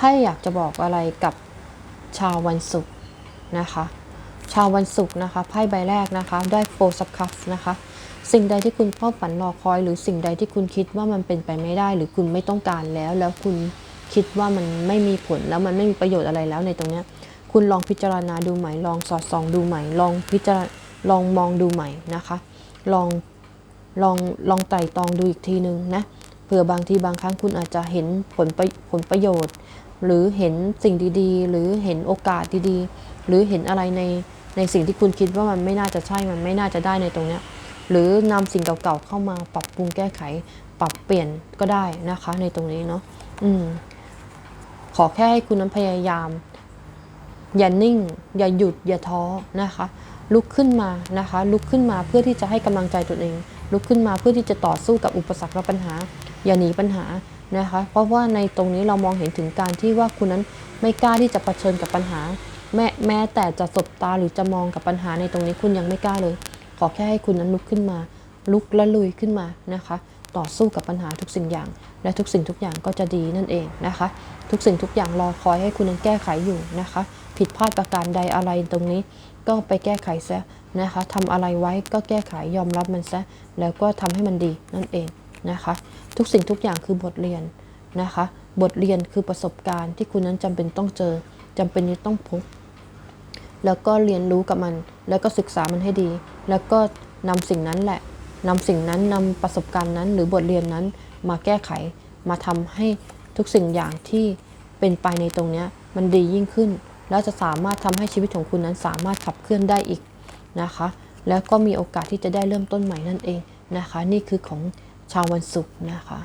ไพ่อยากจะบอกอะไรกับชาววันศุกร์นะคะ ชาววันศุกร์นะคะไพ่ใบแรกนะคะได้โฟร์ซับคัพนะคะสิ่งใดที่คุณเฝ้าฝันรอคอย หรือสิ่งใดที่คุณคิดว่ามันเป็นไปไม่ได้ หรือคุณไม่ต้องการแล้ว แล้วคุณคิดว่ามันไม่มีผลแล้วมันไม่มีประโยชน์อะไรแล้วในตรงเนี้ยคุณลองพิจารณาดูใหม่ลองสอดส่องดูใหม่ลองพิจารลองมองดูใหม่นะคะ ลองลองลองไต่ตองดูอีกทีนึงนะเผื่อบางทีบางครั้งคุณอาจจะเห็นผลผลประโยชน์ หรือเห็นสิ่งดีๆ หรือเห็นโอกาสดีๆ หรือเห็นอะไรในในสิ่งที่คุณคิดว่ามันไม่น่าจะใช่มันไม่น่าจะได้ในตรงเนี้ยหรือนำสิ่งเก่าๆเข้ามาปรับปรุงแก้ไข ปรับเปลี่ยนก็ได้นะคะ ในตรงนี้เนาะอืมขอแค่ให้คุณนั้นพยายาม อย่านิ่ง อย่าหยุดอย่าท้อนะคะ ลุกขึ้นมานะคะ ลุกขึ้นมาเพื่อที่จะให้กำลังใจตนเอง ลุกขึ้นมาเพื่อที่จะต่อสู้กับอุปสรรคและปัญหา อย่าหนีปัญหานะคะ เพราะว่าในตรงนี้เรามองเห็นถึงการที่ว่าคุณนั้นไม่กล้าที่จะเผชิญกับปัญหา แม้แม้แต่จะสบตาหรือจะมองกับปัญหาในตรงนี้คุณยังไม่กล้าเลย ขอแค่ให้คุณนั้นลุกขึ้นมา ลุกและลุยขึ้นมานะคะ ต่อสู้กับปัญหาทุกสิ่งอย่าง และทุกสิ่งทุกอย่างก็จะดีนั่นเองนะคะ ทุกสิ่งทุกอย่างรอคอยให้คุณนั้นแก้ไขอยู่นะคะ ผิดพลาดประการใดอะไรตรงนี้ ก็ไปแก้ไขซะนะคะทำอะไรไว้ก็แก้ไขยอมรับมันซะแล้วก็ทำให้มันดีนั่นเอง นะคะ ทุกสิ่งทุกอย่างคือบทเรียนนะคะ บทเรียนคือประสบการณ์ที่คุณนั้นจำเป็นต้องเจอจำเป็นที่ต้องพบ แล้วก็เรียนรู้กับมัน แล้วก็ศึกษามันให้ดี แล้วก็นำสิ่งนั้นแหละนำสิ่งนั้นนำประสบการณ์นั้น หรือบทเรียนนั้นมาแก้ไข มาทำให้ทุกสิ่งอย่างที่เป็นไปในตรงนี้มันดียิ่งขึ้น แล้วจะสามารถทำให้ชีวิตของคุณนั้นสามารถขับเคลื่อนได้อีกนะคะ แล้วก็มีโอกาสที่จะได้เริ่มต้นใหม่นั่นเองนะคะ นี่คือของ ชาววันศุกร์นะคะ